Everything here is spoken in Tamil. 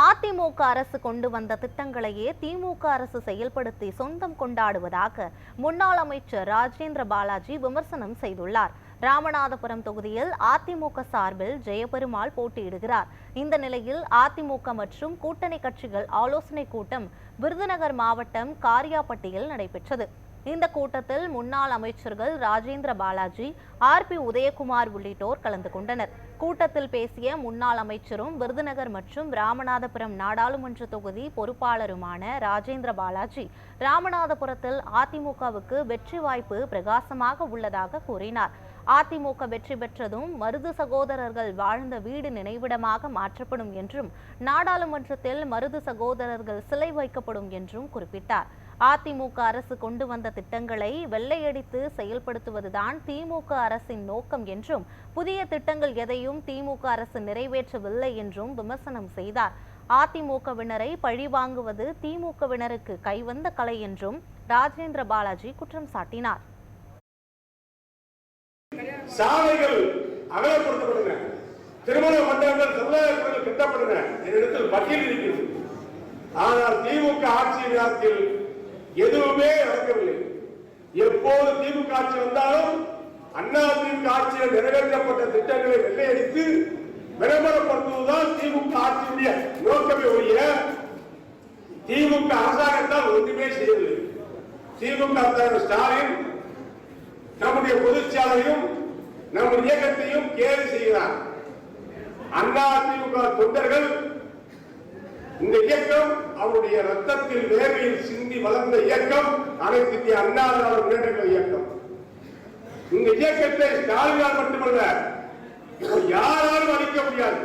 அதிமுக அரசு கொண்டு வந்த திட்டங்களையே திமுக அரசு செயல்படுத்தி சொந்தம் கொண்டாடுவதாக முன்னாள் அமைச்சர் ராஜேந்திர பாலாஜி விமர்சனம் செய்துள்ளார். ராமநாதபுரம் தொகுதியில் அதிமுக சார்பில் ஜெயபெருமாள் போட்டியிடுகிறார். இந்த நிலையில் அதிமுக மற்றும் கூட்டணி கட்சிகள் ஆலோசனை கூட்டம் விருதுநகர் மாவட்டம் காரியாபட்டியில் நடைபெற்றது. இந்த கூட்டத்தில் முன்னாள் அமைச்சர்கள் ராஜேந்திர பாலாஜி ஆர் பி உதயகுமார் உள்ளிட்டோர் கலந்து கொண்டனர். கூட்டத்தில் பேசிய முன்னாள் அமைச்சரும் விருதுநகர் மற்றும் ராமநாதபுரம் நாடாளுமன்ற தொகுதி பொறுப்பாளருமான ராஜேந்திர பாலாஜி ராமநாதபுரத்தில் அதிமுகவுக்கு வெற்றி வாய்ப்பு பிரகாசமாக உள்ளதாக கூறினார். அதிமுக வெற்றி பெற்றதும் மருது சகோதரர்கள் வாழ்ந்த வீடு நினைவிடமாக மாற்றப்படும் என்றும் நாடாளுமன்றத்தில் மருது சகோதரர்கள் சிலை வைக்கப்படும் என்றும் குறிப்பிட்டார். அதிமுக அரசு கொண்டு வந்த திட்டங்களை வெள்ளையடித்து செயல்படுத்துவதுதான் திமுக அரசின் நோக்கம் என்றும் புதிய திட்டங்கள் எதையும் திமுக அரசு நிறைவேற்றவில்லை என்றும் விமர்சனம் செய்தார். அதிமுகவினரை பழிவாங்குவது திமுகவினருக்கு கைவந்த கலை என்றும் ராஜேந்திர பாலாஜி குற்றம் சாட்டினார். சாலைகள் அகலப்படுத்தப்படுங்க. திருமண மண்டபங்கள் சமுதாயங்கள் கட்டப்படுங்க. என்னிடத்தில் பட்டியல் இருக்கிறது. ஆனால் திமுக ஆட்சி நேரத்தில் எதுவுமே நடக்கவில்லை. எப்போது திமுக ஆட்சி வந்தாலும் அண்ணா திமுக ஆட்சியில் நிறைவேற்றப்பட்ட திட்டங்களை வெள்ளையடித்து விளம்பரப்படுத்துவதுதான் திமுக ஆட்சியுடைய நோக்கமே ஒழிய திமுக அரசாங்கத்தால் ஒன்றுமே செய்யவில்லை. திமுக தலைவர் ஸ்டாலின் நம்முடைய பொதுச்சாலையும் நம்முடைய இயக்கத்தையும் கேலி செய்கிறார். அண்ணா திமுக தொண்டர்கள் இந்த இயக்கம் அவருடைய ரத்தத்தில் வேவையில் சிந்தி வளர்ந்த இயக்கம் அனைத்து இந்திய அண்ணா முன்னேற்ற இயக்கம். இந்த இயக்கத்தை ஸ்டாலினால் மட்டுமல்ல யாராலும் அழிக்க முடியாது.